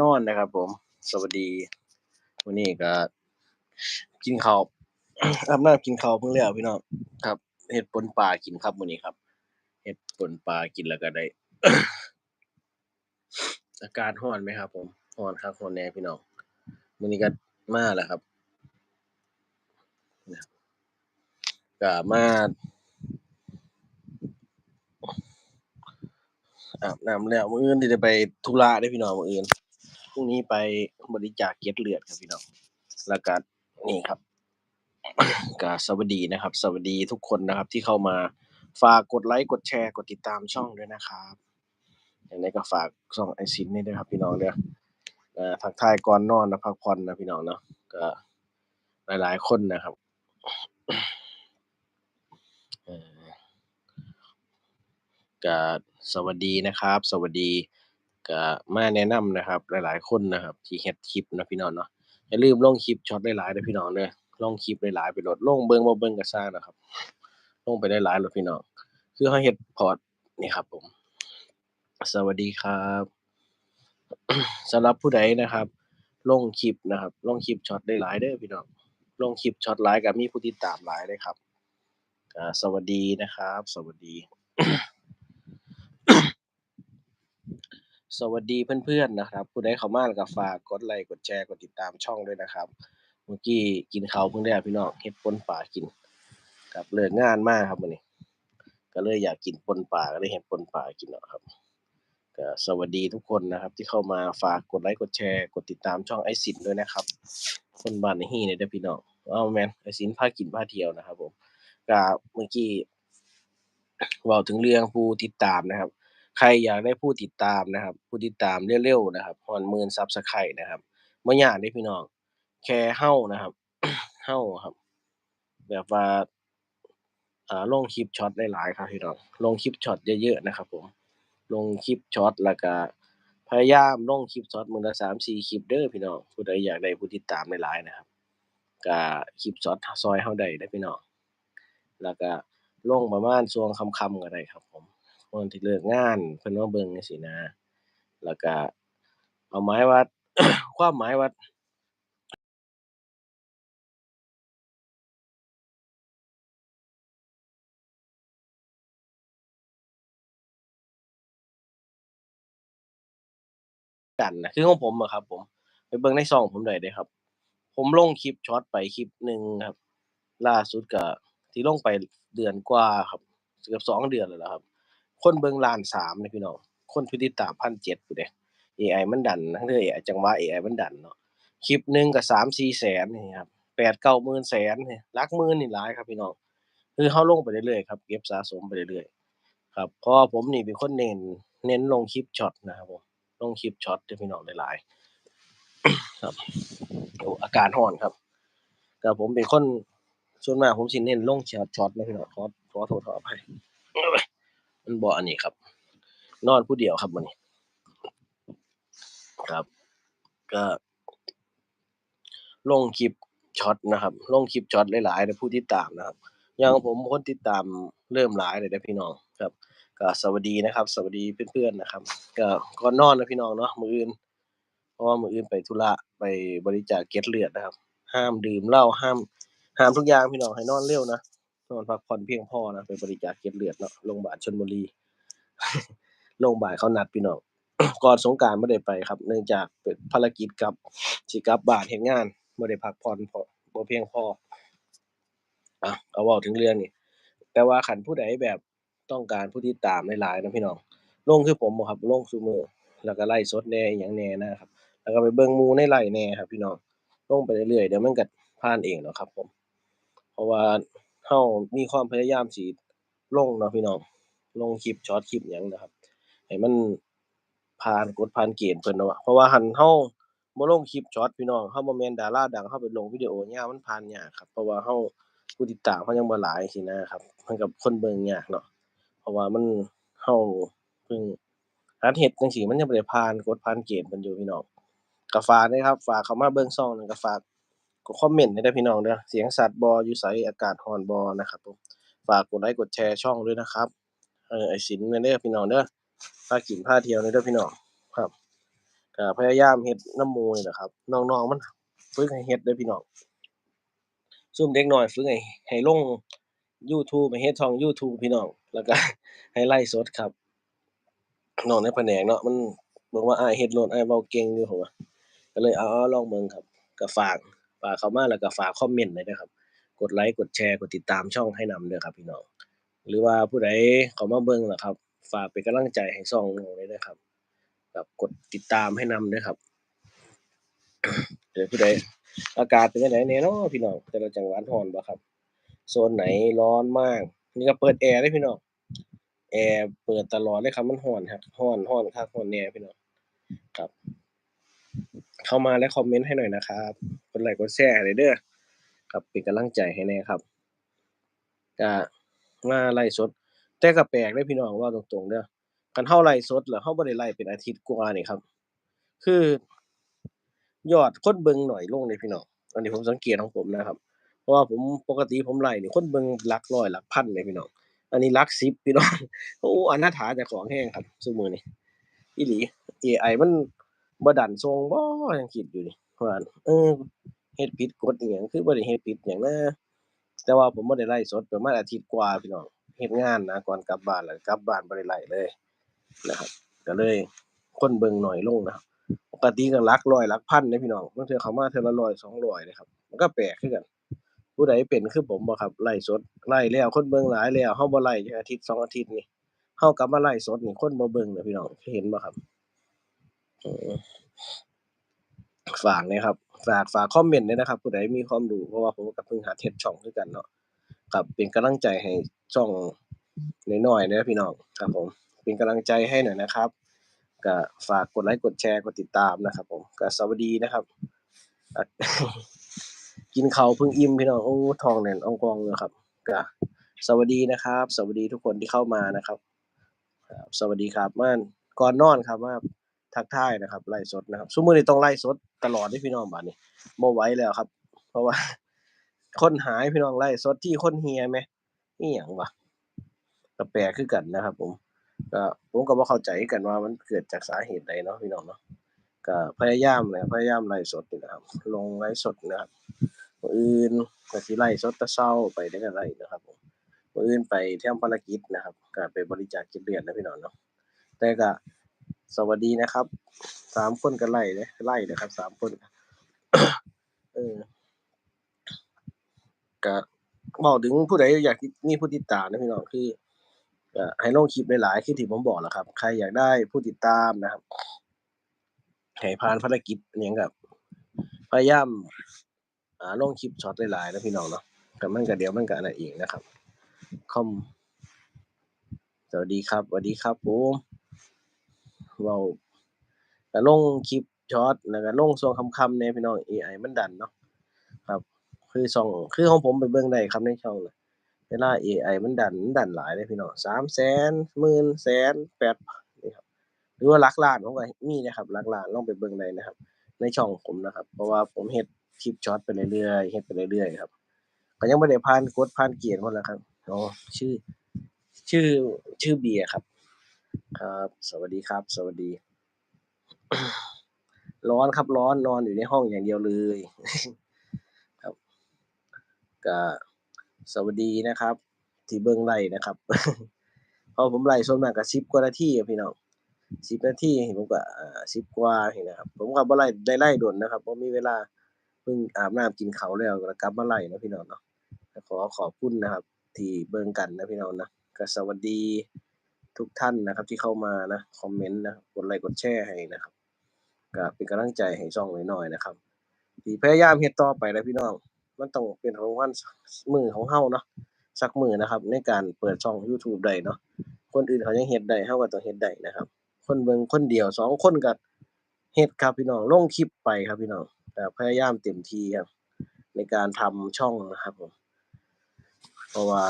นอนนะครับ ผม สวัสดีมื้อนี้ก็กินข้าวอาบน้ำกินข้าวเพิ่งแล้วพี่น้องครับเฮ็ดป่นปลากินครับมื้อนี้ครับเฮ็ดป่นปลากินแล้วก็ได้ อากาศร้อนไหมครับ ผมร้อนคักร้อนแน่พี่น้องมื้อนี้ก็มาแล้วครับก็มาอาบน้ำแล้วมื้ออื่นสิได้ไปธุระเด้พี่น้องมื้ออื่น พรุ่งนี้ไปบริจาคเกล็ดเลือดครับพี่น้องแล้วก็นี่ครับก็สวัสดีนะครับ สวัสดีทุกคนนะครับ ที่เข้ามาฝากกดไลค์กดแชร์กดติดตามช่องด้วยนะครับอย่างไรก็ฝากช่องไอซินนี่ด้วยครับ พี่น้องเด้อเอ่อทักทายก่อนนอนนะพักผ่อนนะพี่น้องเนาะก็หลายๆคนนะครับเอ่อก็สวัสดีนะครับ สวัสดี ก็มาแนะนำนะครับ หลายๆ คนนะครับ ที่เฮ็ดคลิปนะพี่น้องเนาะอย่าลืมลงคลิปช็อตหลายๆเด้อพี่น้องเด้อลงคลิปหลายๆไปโหลดลงเบิ่งบ่เบิ่งก็สร้านะครับลงไปหลายโหลดพี่น้องคือเฮาเฮ็ดพอร์ตนี่ครับ ผม สวัสดีครับสำหรับผู้ใดนะครับ ลงคลิปนะครับ ลงคลิปช็อตได้หลายเด้อพี่น้องลงคลิปช็อตหลายก็มีผู้ติดตามหลายเลยครับสวัสดีนะครับ สวัสดี สวัสดีเพื่อนๆนะครับ ผู้ใดเข้ามาแล้วก็ฝากกดไลค์กดแชร์กดติดตามช่องด้วยนะครับ เมื่อกี้กินข้าวเพิ่งได้พี่น้องเฮ็ดปนปลากินครับเลิกงานมากครับมื้อนี้ ก็เลยอยากกินปนปลาก็เลยเฮ็ดปนปลากินเนาะครับก็สวัสดีทุกคนนะครับ ที่เข้ามาฝากกดไลค์กดแชร์กดติดตามช่องไอซินด้วยนะครับ คนบ้านในฮี่เนี่ยเด้อพี่น้องอ้าวแม่นไอซินพากินพาเที่ยวนะครับ ผมก็เมื่อกี้เว้าถึงเรื่องผู้ติดตามนะครับ ใครอยากได้ผู้ติดตามนะครับ ผู้ติดตามเร็วๆนะครับฮอดหมื่นซับสไครบ์นะครับบ่ยากเด้พี่น้อง แค่เฮานะครับ เฮาครับ แบบว่าอ่าลงคลิปช็อตหลายๆครับพี่น้อง ลงคลิปช็อตเยอะๆนะครับ ผม ลงคลิปช็อตแล้วก็พยายามลงคลิปช็อตมื้อละ3-4คลิปเด้อพี่น้อง ผู้ใดอยากได้ผู้ติดตามหลายๆนะครับก็คลิปช็อตซอยเฮาได้เด้อพี่น้อง แล้วก็ลงประมาณช่วงค่ำๆก็ได้ครับผม คนที่เลิกงานเพิ่นมาเบิ่งจังซี้นะ แล้วก็เอาหมายว่า ความหมายว่ากันนะคือของผมอะครับผม ไปเบิ่งในช่องผมได้เดะครับ ผมลงคลิปช็อตไปคลิปหนึ่งครับ ล่าสุดก็ที่ลงไปเดือนกว่าครับเกือบสองเดือนแล้วล่ะครับ คนเบิ่งล้านสามเลยพี่น้อง คนผู้ติดตามพันเจ็ดพู้นเดะ AI มันดันทั้งเทื่อ AI จังหวะ AI มันดันเนาะ คลิปหนึ่งก็สามสี่แสนนี่ครับแปดเก้าหมื่นแสนนี่ลักหมื่นนี่หลายครับพี่น้อง คือเราลงไปเรื่อยๆครับ เก็บสะสมไปเรื่อยๆ ครับ เพราะผมนี่เป็นคนเน้น เน้นลงคลิปช็อตนะครับผม ลงคลิปช็อตให้พี่น้องหลายๆ ครับโอ้อากาศร้อนครับก็ผมเป็นคนส่วนมากผมสิเน้นลงช็อตช็อตนะพี่น้องขอขอโทษขออภัย มันบ่อันนี้ครับ นอนผู้เดียวครับมื้อนี้ ครับ ก็ลงคลิปช็อตนะครับลงคลิปช็อตหลายๆให้ผู้ติดตามนะครับอย่างผมคนติดตามเริ่มหลายแล้วเด้พี่น้องครับ ก็สวัสดีนะครับ สวัสดีเพื่อนๆนะครับ ก็ก่อนนอนนะพี่น้องเนาะมืออื่น เพราะว่ามืออื่นไปธุระไปบริจาคเกล็ดเลือดนะครับ ห้ามดื่มเหล้าห้ามห้ามทุกอย่างพี่น้องให้นอนเร็วนะ นอนพักผ่อนเพียงพอนะไปบริจาคเกล็ดเลือดเนาะโรงพยาบาลชลบุรีโรงพยาบาลเขานัดพี่น้องก่อนสงกานต์บ่ได้ไปครับ เนื่องจากเป็นภารกิจกับสิกับบานเฮ็ดงานบ่ได้พักผ่อนพอบ่เพียงพออะก็เว้าถึงเรื่องนี้แต่ว่าคันผู้ใดแบบต้องการผู้ติดตามหลายๆนะพี่น้องลงคือผมบ่ครับลงซุมื้อแล้วก็ไลฟ์สดแน่อิหยังแน่นะครับ แล้วก็ไปเบิ่งมูในไลฟ์แน่ครับ พี่น้องลงไปเรื่อยๆเดี๋ยวมันก็ผ่านเองดอกครับ ผม เพราะว่า เรามีความพยายามสิลงเนาะพี่น้อง ลงคลิปช็อตคลิปหยังนะครับ ให้มันผ่านกฎผ่านเกณฑ์เพิ่นเนาะเพราะว่าคันเราบ่ลงคลิปช็อตพี่น้องเราบ่แม่นดาราดังเราไปลงวิดีโอยาวมันผ่านยากครับ เพราะว่าเราผู้ติดตามเรายังบ่หลายจังซี้นะครับมันก็คนเบิ่งยากเนาะเพราะว่ามันเราเพิ่งหัดเฮ็ดจังซี้มันยังบ่ได้ผ่านกฎผ่านเกณฑ์เพิ่นอยู่พี่น้องก็ฝากด้วยครับ ฝากเข้ามาเบิ่งช่องนั้นก็ฝาก กดคอมเมนต์ให้ด้พี่น้องเด้อเสียงสัตว์บ่อยู่ไสอากาศร้อนบ่นะครับผมฝากกดไลค์กดแชร์ช่องด้วยนะครับเออไอ้สินแม่นเด้อพี่น้องเด้อพากินพาเที่ยวนี่เด้อพี่น้องครับก็พยายามเฮ็ดนำมูนี่แหละครับน้องๆมันฝึกให้เฮ็ดเด้อพี่น้องซุมเด็กน้อยฝึกให้ให้ลงยูทูบให้เฮ็ดช่องยูทูบพี่น้องแล้วก็ให้ไลฟ์สดครับน้องในแผนกเนาะมันบอกว่าอ้ายเฮ็ดโลดอ้ายเว้าเก่งอยู่เขาว่าก็เลยเอาลองเบิ่งครับก็ฝาก ฝากเข้ามาแล้วก็ฝากคอมเมนต์หน่อยเด้ครับ กดไลค์กดแชร์กดติดตามช่องให้นำเด้อครับพี่น้อง หรือว่าผู้ใดเข้ามาเบิ่งล่ะครับ ฝากเป็นกำลังใจให้ช่องน้องด้วยเด้ครับแบบกดติดตามให้นำเด้อครับเดี๋ยวผู้ใดอากาศเป็นจังไดแหน่เนาะพี่น้องแต่ละจังหวัดร้อนบ่ครับ โซนไหนร้อนมาก นี่ก็เปิดแอร์เด้พี่น้องแอร์เปิดตลอดเลยครับมันร้อนครับร้อนร้อนคักร้อนแน่พี่น้องครับ เข้ามาและคอมเมนต์ให้หน่อยนะครับกดไลค์กดแชร์ให้หน่อยเด้อครับเป็นกำลังใจให้แน่ครับก็มาไลฟ์สด แต่ก็แปลกเด้พี่น้องว้าตรงๆเด้อคันเราไลฟ์สดแล้วเราบ่ได้ไลฟ์เป็นอาทิตย์กว่านี่ครับ คือยอดคนเบิ่งน้อยลงเด้พี่น้องอันนี้ผมสังเกตของผมนะครับ เพราะว่าผมปกติผมไลฟ์นี่คนเบิงหลักร้อยหลักพันเลยพี่น้องอันนี้หลักสิบพี่น้อง โอ้อนาถาเจ้าของแรงครับซุมื้อนี้อีหลี AI มัน บ่ดันส่งบ่ยังคิดอยู่นี่ว่าเออเฮ็ดผิดกฎอิหยังคือบ่ได้เฮ็ดผิดหยังนะแต่ว่าผมบ่ได้ไลฟ์สดประมาณอาทิตย์กว่าพี่น้องเฮ็ดงานนะก่อนกลับบ้านแล้วกลับบ้านบ่ได้ไลฟ์เลยนะครับ ก็เลยคนเบิ่งหน้อยลงนะครับปกติก็หลักร้อยหลักพันเด้พี่น้องบางเทื่อเข้ามาเทื่อละ100 200เลยครับ มันก็แปลกคือกันผู้ใดเป็นคือผมบ่ครับไลฟ์สดไลฟ์แล้วคนเบิ่งหลายแล้วเราบ่ไลฟ์อาทิตย์สองอาทิตย์นี่เรากลับมาไลฟ์สดนี่คนบ่เบิ่งเด้อพี่น้องเห็นบ่ครับ ฝากน่ครับ ฝากฝากคอมเมนต์ด้วยนะครับผู้ใดมีความรู้เพราะว่าผมก็เพิ่งหัดเฮ็ดช่องคือกันเนาะครับเป็นกำลังใจให้ช่องน้อยๆเด้อพี่น้องครับผมเป็นกำลังใจให้หน่อยนะครับก็ฝากกดไลค์กดแชร์กดติดตามนะครับ ผมก็สวัสดีนะครับ กินเขาเพิ่งอิ่มพี่น้องโอ้ทองแน่นอ่องกองเลยครับก็สวัสดีนะครับ สวัสดีทุกคนที่เข้ามานะครับ สวัสดีครับม่านก่อนนอนครับมา ทักทายนะครับไลฟ์สดนะครับซุมื้อนี้ต้องไลฟ์สดตลอดเด้พี่น้องบัดนี้บ่ไหวแล้วครับ เพราะว่า คนหายพี่น้องไลฟ์สดที่คนเหี่ยแหมอิหยังวะก็แปลกคือกันนะครับ ผมก็ผมก็บ่เข้าใจกันว่ามันเกิดจากสาเหตุใดเนาะพี่น้องเนาะก็พยายามแหละพยายามไลฟ์สดนี่นะครับ ลงไลฟ์สดนะครับอื่นก็สิไลฟ์สดต่เช้าไปได้ก็ไรนะครับผมอื่นไปเทำภารกิจนะครับก็ไปบริจาคเกล็ดเลือดนะพี่น้องเนาะแต่ก็ สวัสดีนะครับ สามคนก็ไล่เด้ไล่เด้อครับสามคนเออก็เว้าถึงผู้ใดอยากมีผู้ติดตามนะพี่น้องคือก็ให้ลงคลิปหลายๆคือที่ผมบอกแหละครับ ใครอยากได้ผู้ติดตามนะครับให้ผ่านภารกิจอิหยังก็พยายามอ่าลงคลิปช็อตหลายๆนะพี่น้องเนาะก็มันก็เดี๋ยวมันก็อันนั้นเองนะครับคอมสวัสดีครับสวัสดีครับผม เว้าก็ลงคลิปช็อตแล้วก็ลงช่วงค่ำๆแหน่พี่น้อง AI มันดันเนาะครับ คือช่องคือของผมไปเบิ่งได้ครับในช่องน่ะเวลา AI มันดันมันดันหลายเลยพี่น้อง300,000หมื่นแสนแปดนี่ครับหรือว่าหลักล้านผมก็มีนะครับหลักล้านลองไปเบิ่งได้นะครับ ในช่องผมนะครับ เพราะว่าผมเฮ็ดคลิปช็อตไปเรื่อยๆเฮ็ดไปเรื่อยๆครับก็ยังบ่ได้ผ่านกฎผ่านเกณฑ์หมดแล้วครับอ๋อชื่อ ชื่อชื่อเบียร์ครับ ครับ สวัสดีครับ สวัสดี ร้อนครับร้อนนอนอยู่ในห้องอย่างเดียวเลย ครับก็สวัสดีนะครับ ที่เบิ่งไรนะครับพราะผมไลฟ์ส่วนมากก็10กว่านาทีพี่น้อง10นาทีผมก็อ่า10กว่านี่นะครับ ผมก็บ่ไลฟ์ได้ไลฟ์โดนนะครับบ่มีเวลาเพิ่งอาบน้ำกินเข้าวแล้วก็กลับมาไลฟ์เนะพี่น้องเนาะขอขอบคุณนะครับ ที่เบิ่งกันนะพี่น้องนะก็สวัสดี ทุกท่านนะครับ ที่เข้ามานะคอมเมนต์นะกดไลค์กดแชร์ให้นะครับก็เป็นกำลังใจให้ช่องน้อยๆนะครับที่พยายามเฮ็ดต่อไปนะพี่น้อง มันต้องเป็นของวันมือของเราเนาะสักมือนะครับ ในการเปิดช่องยูทูบได้เนาะคนอื่นเขายังเฮ็ดได้เราก็ต้องเฮ็ดได้นะครับ คนเบิ่งคนเดียวสองคนก็เฮ็ดครับพี่น้องลงคลิปไปครับพี่น้องก็พยายามเต็มที่ครับในการทำช่องนะครับผมเพราะว่า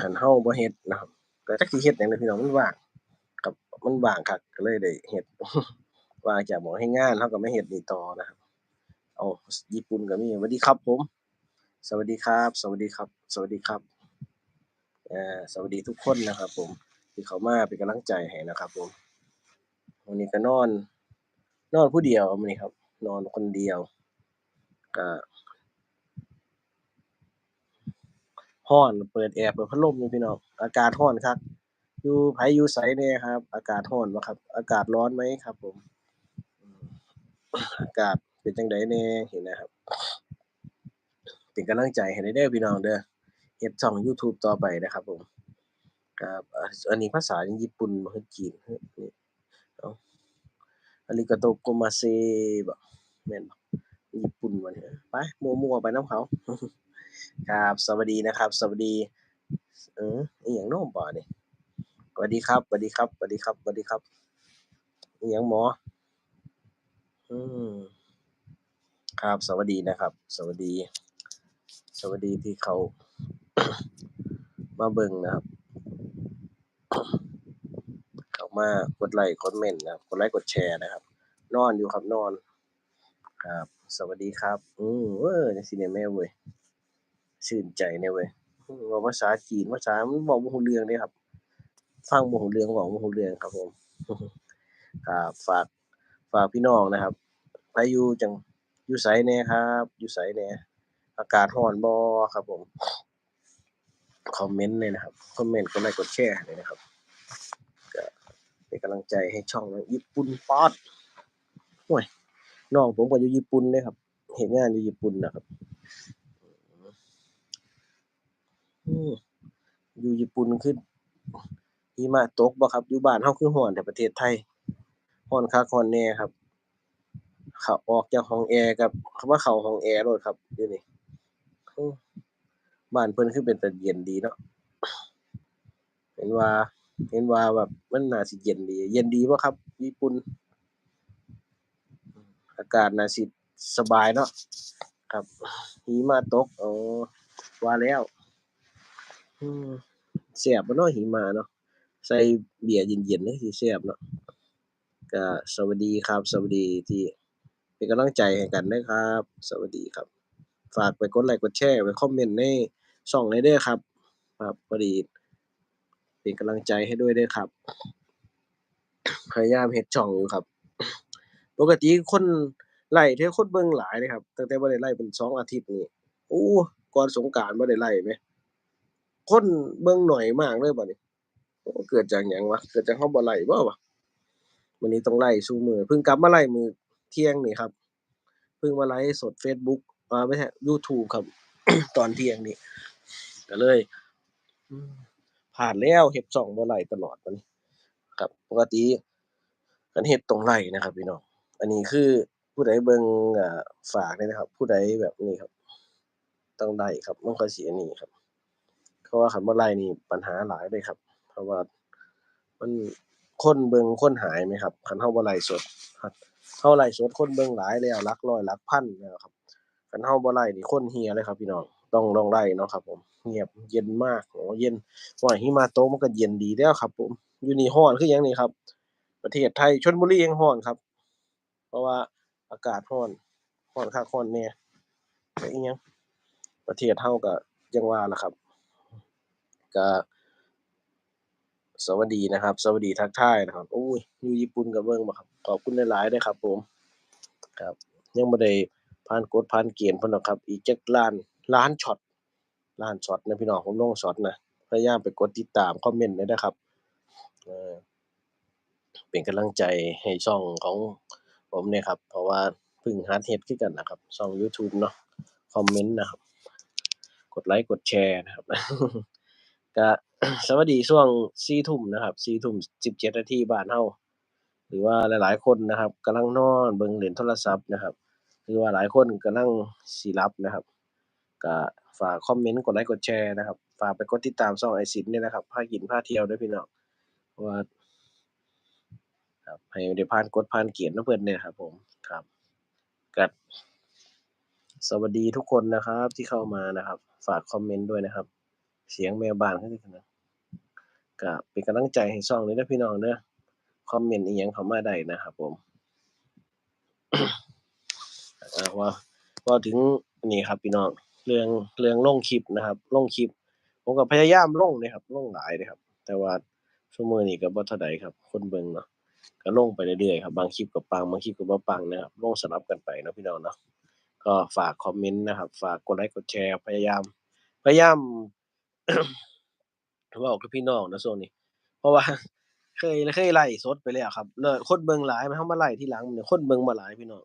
คันเราบ่เฮ็ดนะครับ ก็จักสิเฮ็ดหยังเด้อพี่น้องมันว่างครับมันว่างคักก็เลยได้เฮ็ด ว่างจากหม้องเฮ็ดงานเราก็มาเฮ็ดนี่ต่อนะครับอ้าวญี่ปุ่นก็มี สวัสดีครับผม สวัสดีครับ สวัสดีครับ สวัสดีครับอ่าสวัสดีทุกคนนะครับผม ที่เข้ามาเป็นกำลังใจให้นะครับผมวันนี้ก็นอน นอนผู้เดียวมื้อนี้ครับ นอนคนเดียวก็ ร้อนเปิดแอร์เปิดพัดลมอยู่พี่น้อง อากาศร้อนคัก อยู่ไผอยู่ไสแหน่ครับ อากาศร้อนบ่ครับ อากาศร้อนไหมครับผม อากาศเป็นจั่งใดแหน่นี่นะครับ เป็นกำลังใจให้ได้เด้อพี่น้องเด้อเฮ็ดช่องยูทูบต่อไปนะครับผม ครับ อันนี้ภาษาญี่ปุ่นบ่คือจีนฮึนี่เอ้าอาริกาโตโกมาเซบ่แม่นบ่ญี่ปุ่นบ่เนี่ยไปมั่วๆไปนำเขา ครับ สวัสดีนะครับ สวัสดี เอออิหยังเนาะบ่เนี่ยสวัสดีครับสวัสดีครับสวัสดีครับสวัสดีครับอิหยังหมอ อืมครับ สวัสดีนะครับ สวัสดี สวัสดีที่เขา มาเบิ่งนะครับ เขามากดไลค์คอมเมนต์นะครับ กดไลค์กดแชร์นะครับ นอนอยู่ครับนอน ครับ สวัสดีครับ อืมเว้อจังซี่แหน่แม่เว้ย ชื่นใจแน่เว้ยเว้าภาษาจีนภาษามันเว้าบ่รู้เรื่องเดะครับ ฟังบ่รู้เรื่องเว้าบ่รู้เรื่องครับผมครับฝากฝากพี่น้องนะครับไผอยู่จังอยู่ไสแหน่ครับอยู่ไสแหน่อากาศร้อนบ่ครับผมคอมเมนต์เลยนะครับคอมเมนต์กดไลค์กดแชร์เลยนะครับก็เป็นกำลังใจให้ช่องญี่ปุ่นป๊อดโอ้ยน้องผมก็อยู่ญี่ปุ่นเด้ครับเฮ็ดงานอยู่ญี่ปุ่นนะครับ อยู่ญี่ปุ่นคือหิมะตกบ่ครับ อยู่บ้านเราคือร้อนแต่ประเทศไทย ร้อนคักร้อนแหน่ครับ เข้า ออกจากห้องแอร์กับคำว่าเข้าห้องแอร์โลดครับเดี๋ยวนี้อือบ้านเพิ่นคือเป็นตาเย็นดีเนาะ เห็นว่า เห็นว่าแบบมันน่าสิเย็นดี เย็นดีบ่ครับ ญี่ปุ่น อากาศน่าสิสบายเนาะครับหิมะตก อ๋อ ว่าแล้ว อืมแซ่บบ่เนาะหิมะเนาะ ใส่เบียร์เย็นๆจั่งสิแซ่บเนาะ ก็สวัสดีครับ สวัสดีที่เป็นกำลังใจให้กันเด้อครับ สวัสดีครับ ฝากไปกดไลค์ กดแชร์ ไปคอมเมนต์ในช่องให้เด้อครับ ครับ พอดี เป็นกำลังใจให้ด้วยเด้อครับ พยายามเฮ็ดช่องอยู่ครับ ปกติคนไลก์เทื่อคนเบิ่งหลายเดะครับ ตั้งแต่บ่ได้ไลก์เป็น2อาทิตย์นี่ โอ้ ก่อนสงกรานต์บ่ได้ไลก์แหม คนเบิ่งหน้อยมากเลยบัดนี้เกิดจากหยังวะ เกิดจากเราบ่ไลก์บ่วะมื้อนี้ต้องไลก์ซุมื้อเพิ่งกลับมาไลก์มื้อเที่ยงนี่ครับ เพิ่งมาไลก์สดเฟซบุ๊กอ่าไม่ใช่ยูทูบครับ ตอนเที่ยงนี้ก็เลยอืมพลาดแล้วเฮ็ดช่องบ่ไลก์ตลอดบันครับ ปกติคันเฮ็ดต้องไลก์นะครับพี่น้อง อันนี้คือผู้ใดเบิ่งอ่าฝากด้วยนะครับ ผู้ใดแบบนี้ครับ ต้องไลก์ครับมันค่อยสิอันนี้ครับ เพราะว่าคันบ่ไลก์นี่ปัญหาหลายเลยครับ เพราะว่ามันคนเบิงคนหายไหมครับคันเราบ่ไลก์สดครับเราไลก์สดคนเบิงหลายแล้วลักร้อยลักพันแล้วครับคันเราบ่ไลก์นี่คนเหี่ยเลยครับ พี่น้องต้องต้องไลก์เนาะครับ ผม เงียบเย็นมากโอ้เย็นโอ้ยหิมะตกมันก็เย็นดีแล้วครับ ผมอยู่นี่ร้อนคือหยังนี่ครับ ประเทศไทยชลบุรีแฮ่งร้อนครับ เพราะว่าอากาศร้อนร้อนคักร้อนแหน่แต่อิหยังประเทศเราก็อย่างว่าล่ะครับ ก็สวัสดีนะครับ สวัสดีทักทายนะครับโอ้ยอยู่ญี่ปุ่นก็เบิ่งบ่ครับขอบคุณหลายๆเด้ครับผมครับ ยังบ่ได้ผ่านกฎผ่านเกณฑ์เพิ่นดอกครับ อีกจักล้านล้านช็อตล้านช็อตนะพี่น้องผมลงช็อตนะพยายามไปกดติดตามคอมเมนต์ด้วยนะครับเออเป็นกำลังใจให้ช่องของผมเนี่ยครับ เพราะว่าเพิ่งหัดเฮ็ดคือกันนะครับช่องยูทูบเนาะคอมเมนต์นะครับ กดไลก์กดแชร์นะครับ ก็สวัสดีช่วง4ทุ่มนะครับ4ทุ่ม17นาทีบ้านเราหรือว่าหลาย ๆ คนนะครับกำลังนอนเบิ่งเล่นโทรศัพท์นะครับ หรือว่าหลายคนกำลังสิหลับนะครับก็ฝากคอมเมนต์กดไลก์กดแชร์นะครับ ฝากไปกดติดตามช่องไอ้ายสินด้วยนะครับพากินพาเที่ยวด้อพี่น้องเพราะว่าครับให้ได้ผ่านกฎผ่านเกณฑ์นำเพิ่อนเนี่ยครับ ผมครับก็สวัสดีทุกคนนะครับที่เข้ามานะครับ ฝากคอมเมนต์ด้วยนะครับ เสียงแม่บ้านคือจังนะก็เป็นกำลังใจให้ช่องนี้เด้อพี่น้องเด้อคอมเมนต์อิหยังเข้ามาได้นะครับผมอ่าว่าถึงนี่ครับพี่น้องเรื่องเรื่องลงคลิปนะครับลงคลิป ผมก็พยายามลงเดะครับลงหลายเดะครับ แต่ว่าซุมื้อนี้ก็บ่เท่าใดครับ คนเบิ่งเนาะก็ลงไปเรื่อยๆครับบางคลิปก็ปังบางคลิปก็บ่ปังนะครับลงสลับกันไปนะพี่น้องเนาะก็ฝากคอมเมนต์นะครับ ฝากกดไลค์กดแชร์พยายาม พยายาม ว้ากับพี่น้องนะช่วงนี้ เพราะว่า เคยเคยไลฟ์สดไปแล้วครับแล้วคนเบิ่งหลายมันเฮามาไลฟ์ทีหลังเนี่ยคนเบิ่งบ่หลายพี่น้อง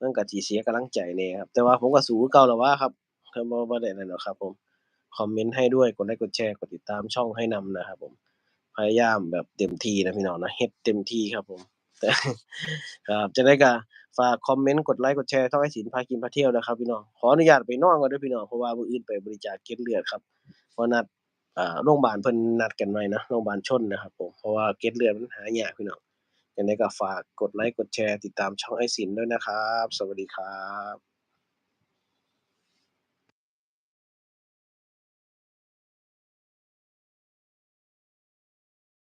มันก็สิเสียกำลังใจแหน่ครับ แต่ว่าผมก็สู้เก่าแล้ววะครับก็บ่บ่ได้นั่นหรอกครับ ผม คอมเมนต์ให้ด้วยกดไลค์กดแชร์กดติดตามช่องให้นำนะครับ ผม พยายามแบบเต็มที่นะพี่น้องนะเฮ็ดเต็มที่ครับ ผมครับจังได๋ก็ฝากคอมเมนต์กดไลค์กดแชร์ท่องไอ้ศิลพากินพาเที่ยวนะครับพี่น้องขออนุญาตไปนอนก่อนด้อพี่น้องเพราะว่ามื้ออื่นไปบริจาคเก็ดเลือดครับ เพราะนัดอ่าโรงบาลเพิ่นนัดกันไว้นะโรงบาลชนนะครับผมเพราะว่าเกล็ดเลือดมันหายากพี่น้องยังไงก็ฝากกดไลค์กดแชร์ติดตามช่องไอ้ศินด้วยนะครับ สวัสดีครับ